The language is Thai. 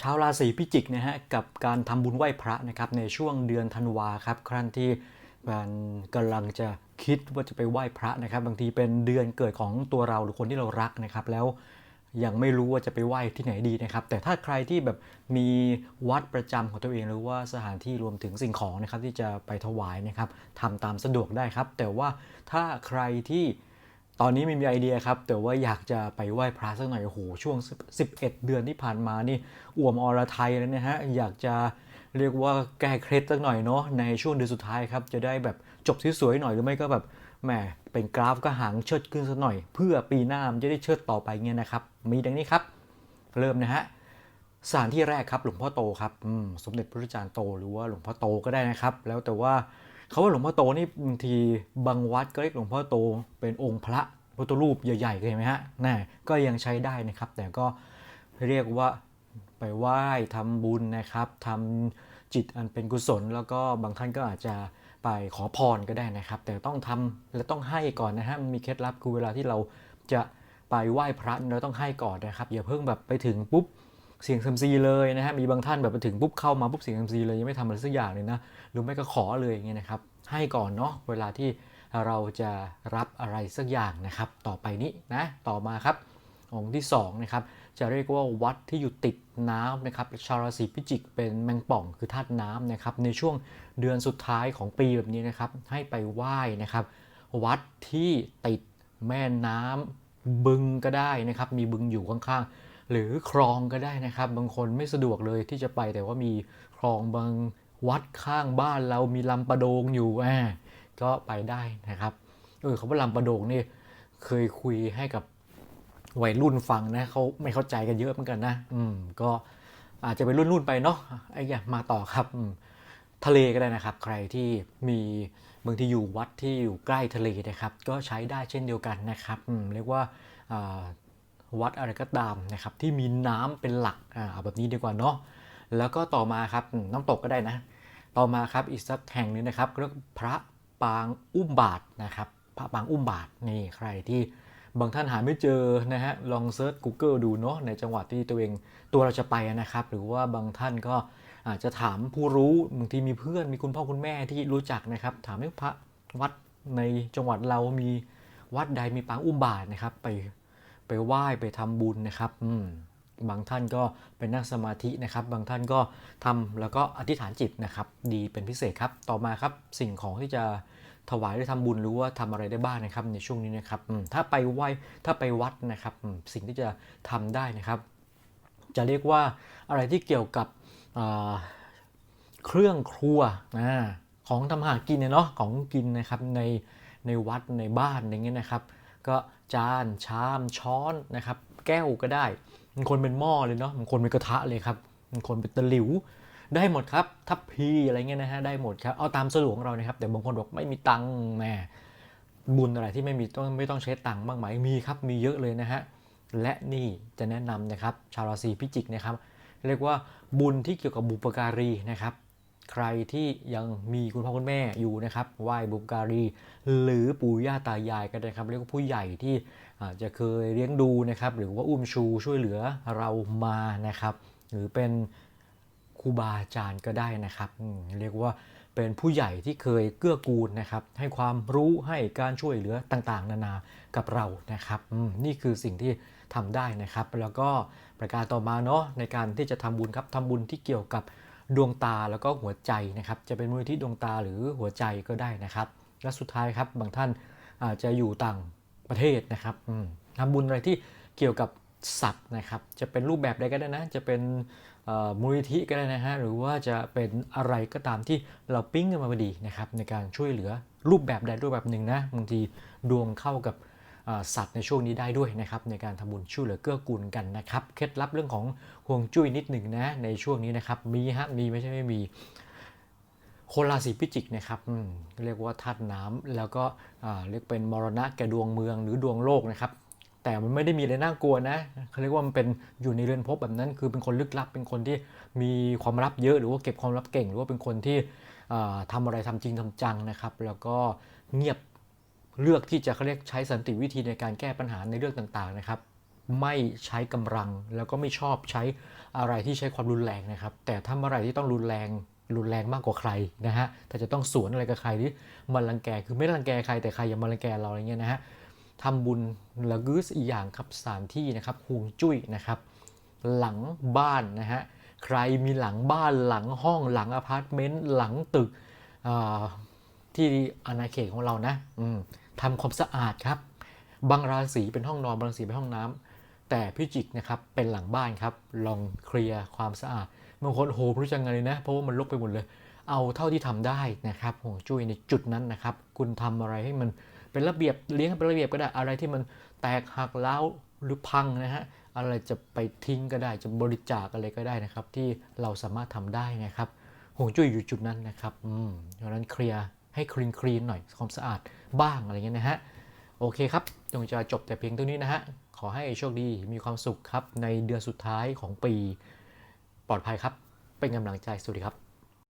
ชาวราศีพิจิกนะฮะกับการทำบุญไหว้พระนะครับในช่วงเดือนธันวาครับครั้นที่มันกำลังจะคิดว่าจะไปไหว้พระนะครับ บางทีเป็นเดือนเกิดของตัวเราหรือคนที่เรารักนะครับ แล้วยังไม่รู้ว่าจะไปไหว้ที่ไหนดีนะครับ แต่ถ้าใครที่แบบมีวัดประจำของตัวเอง หรือว่าสถานที่รวมถึงสิ่งของนะครับที่จะไปถวายนะครับทำตามสะดวกได้ครับ แต่ว่าถ้าใครที่ ตอนนี้ไม่มีไอเดียครับ แต่ว่าอยากจะไปไหว้พระสักหน่อยโอ้โหช่วง 11 เดือนที่ผ่านมานี่อ่วมอรไทยแล้วนะฮะอยากจะเรียกว่าแก้เคล็ดสักหน่อยเนาะในช่วงเดือนสุดท้ายครับ จะได้แบบจบที่สวยๆหน่อยหรือไม่ก็แบบแหมเป็นกราฟก็หางเชิดขึ้นสักหน่อย เพื่อปีหน้ามันจะได้เชิดต่อไปเงี้ยนะครับ มีดังนี้ครับ เริ่มนะฮะสถานที่แรกครับหลวงพ่อโตครับมสมเด็จพระจารย์โตหรือว่าหลวงพ่อโตก็ได้นะครับ แล้วแต่ว่า เขาว่าหลวงพ่อโตนี่บางทีบางวัดก็เรียกหลวงพ่อโตเป็นองค์พระพุทธรูปใหญ่ๆเคยเห็นไหมฮะน่ก็ยังใช้ได้นะครับ แต่ก็เรียกว่าไปไหว้ทำบุญนะครับทำจิตอันเป็นกุศล แล้วก็บางท่านก็อาจจะไปขอพรก็ได้นะครับ แต่ต้องทำและต้องให้ก่อนนะฮะมีเคล็ดลับคือเวลาที่เราจะไปไหว้พระเราต้องให้ก่อนนะครับอย่าเพิ่งแบบไปถึงปุ๊บ เสียงซัมซีเลยนะฮะมีบางท่านแบบไปถึงปุ๊บเข้ามาปุ๊บเสียงซัมซีเลยยังไม่ทำอะไรสักอย่างเลยนะหรือไม่ก็ขอเลยอย่างเงี้ยนะครับให้ก่อนเนาะเวลาที่เราจะรับอะไรสักอย่างนะครับ ต่อไปนี้นะต่อมาครับองค์ที่สองนะครับจะเรียกว่าวัดที่อยู่ติดน้ำนะครับชาวราศีพิจิกเป็นแมงป่องคือธาตุน้ำนะครับในช่วงเดือนสุดท้ายของปีแบบนี้นะครับให้ไปไหว้นะครับ วัดที่ติดแม่น้ำบึงก็ได้นะครับ มีบึงอยู่ข้าง หรือคลองก็ได้นะครับ บางคนไม่สะดวกเลยที่จะไปแต่ว่ามีคลองบางวัดข้างบ้านเรามีลำประโดงอยู่อ่าก็ไปได้นะครับเออเขาว่าลำประโดงนี่เคยคุยให้กับวัยรุ่นฟังนะเขาไม่เข้าใจกันเยอะเหมือนกันนะ อืมก็อาจจะเป็นรุ่นๆไปเนาะไอ้ย่ามาต่อครับทะเลก็ได้นะครับ ใครที่มีบางทีอยู่วัดที่อยู่ใกล้ทะเลนะครับ ก็ใช้ได้เช่นเดียวกันนะครับเรียกว่า วัดอะไรก็ตามนะครับที่มีน้ำเป็นหลักอ่าแบบนี้ดีกว่าเนาะแล้วก็ต่อมาครับน้ำตกก็ได้นะ ต่อมาครับอีกสักแห่งหนึงนะครับเรียกพระปางอุ้มบาทนะครับพระปางอุ้มบาทนี่ใครที่บางท่านหาไม่เจอนะฮะลองเซิร์ช Google ดูเนาะในจังหวัดที่ตัวเองตัวเราจะไปนะครับ หรือว่าบางท่านก็อาจจะถามผู้รู้บางทีมีเพื่อนมีคุณพ่อคุณแม่ที่รู้จักนะครับ ถามให้พระวัดในจังหวัดเรามีวัดใดมีปางอุ้มบาทนะครับ ไป ไปไหว้ไปทำบุญนะครับอืมบางท่านก็ไปนั่งสมาธินะครับ บางท่านก็ทำแล้วก็อธิษฐานจิตนะครับ ดีเป็นพิเศษครับ ต่อมาครับสิ่งของที่จะถวายหรือทำบุญหรือว่าทำอะไรได้บ้างนะครับ ในช่วงนี้นะครับถ้าไปไหว้ถ้าไปวัดนะครับสิ่งที่จะทำได้นะครับ จะเรียกว่าอะไรที่เกี่ยวกับเครื่องครัวนะของทำอาหารกินเนี่ยเนาะของกินนะครับในในวัดในบ้านอย่างเงี้ยนะครับ ก็ จานชามช้อนนะครับ แก้วก็ได้บางคนเป็นหม้อเลยเนาะบางคนเป็นกระทะเลยครับบางคนเป็นตะหลิว ได้หมดครับ ทัพพีอะไรเงี้ยนะฮะได้หมดครับเอาตามสะดวกของเรานะครับ แต่บางคนบอกไม่มีตังค์แหมบุญอะไรที่ไม่มีต้องไม่ต้องใช้ตังค์บ้างไหมมีครับมีเยอะเลยนะฮะและนี่จะแนะนำนะครับชาวราศีพิจิกนะครับ เรียกว่าบุญที่เกี่ยวกับบุปการีนะครับ ใครที่ยังมีคุณพ่อคุณแม่อยู่นะครับไหว้บุปการี หรือปู่ย่าตายายก็ได้ครับเรียกว่าผู้ใหญ่ที่อาจจะเคยเลี้ยงดูนะครับ หรือว่าอุ้มชูช่วยเหลือเรามานะครับ หรือเป็นครูบาอาจารย์ก็ได้นะครับเรียกว่าเป็นผู้ใหญ่ที่เคยเกื้อกูลนะครับ ให้ความรู้ให้การช่วยเหลือต่างๆ นานากับเรานะครับนี่คือสิ่งที่ทำได้นะครับ แล้วก็ประการต่อมาเนาะในการที่จะทำบุญครับทำบุญที่เกี่ยวกับ ดวงตาแล้วก็หัวใจนะครับ จะเป็นมูลที่ดวงตาหรือหัวใจก็ได้นะครับ และสุดท้ายครับบางท่านอาจจะอยู่ต่างประเทศนะครับทำบุญอะไรที่เกี่ยวกับสัตว์นะครับ จะเป็นรูปแบบใดก็ได้นะ จะเป็นมูลนิธิก็ได้นะฮะ หรือว่าจะเป็นอะไรก็ตามที่เราปิ้งกันมาพอดีนะครับในการช่วยเหลือรูปแบบใดรูปแบบหนึ่งนะ บางทีดวงเข้ากับ สัตว์ในช่วงนี้ได้ด้วยนะครับในการทำบุญช่วยเหลือเกื้อกูลกันนะครับเคล็ดลับเรื่องของห่วงจุ้ยนิดหนึ่งนะในช่วงนี้นะครับมีฮะมีไม่ใช่ไม่มีคนราศีพิจิกนะครับเรียกว่าธาตุน้ำแล้วก็เรียกเป็นมรณะแก่ดวงเมืองหรือดวงโลกนะครับแต่มันไม่ได้มีอะไรน่ากลัวนะเขาเรียกว่ามันเป็นอยู่ในเรือนภพแบบนั้น คือเป็นคนลึกลับ เป็นคนที่มีความลับเยอะ หรือว่าเก็บความลับเก่ง หรือว่าเป็นคนที่อ่าทำอะไรทำจริงทำจังนะครับ แล้วก็เงียบ เลือกที่จะเขาเรียกใช้สันติวิธีในการแก้ปัญหาในเรื่องต่างๆนะครับ ไม่ใช้กำลังแล้วก็ไม่ชอบใช้อะไรที่ใช้ความรุนแรงนะครับ แต่ถ้าเมื่อไรที่ต้องรุนแรงรุนแรงมากกว่าใครนะฮะแต่จะต้องสวนอะไรกับใครที่มารังแกคือไม่รังแกใครแต่ใครอย่ามารังแกเราอะไรเงี้ยนะฮะทำบุญแล้วก็อีกอย่างครับสถานที่นะครับห่วงจุ้ยนะครับ หลังบ้านนะฮะใครมีหลังบ้านหลังห้องหลังอพาร์ตเมนต์หลังตึกที่อาณาเขตของเรานะ อืม ทำความสะอาดครับ บางราศีเป็นห้องนอนบางราศีเป็นห้องน้ำแต่พิจิกนะครับเป็นหลังบ้านครับลองเคลียร์ความสะอาดบางคนโหไม่รู้จะไงเลยนะ เพราะว่ามันรกไปหมดเลย เอาเท่าที่ทำได้นะครับห่วงจุ้ยในจุดนั้นนะครับ คุณทำอะไรให้มันเป็นระเบียบเลี้ยงเป็นระเบียบก็ได้อะไรที่มันแตกหักแล้วหรือพังนะฮะอะไรจะไปทิ้งก็ได้จะบริจาคอะไรก็ได้นะครับ ที่เราสามารถทำได้นะครับห่วงจุ้ยอยู่จุดนั้นนะครับอืมดังนั้นเคลียร์ ให้คลีนคลีนหน่อยความสะอาดบ้างอะไรเงี้ยนะฮะ โอเคครับจงจะจบแต่เพียงเท่านี้นะฮะ ขอให้โชคดีมีความสุขครับ ในเดือนสุดท้ายของปี ปลอดภัยครับ เป็นกำลังใจสวัสดีครับ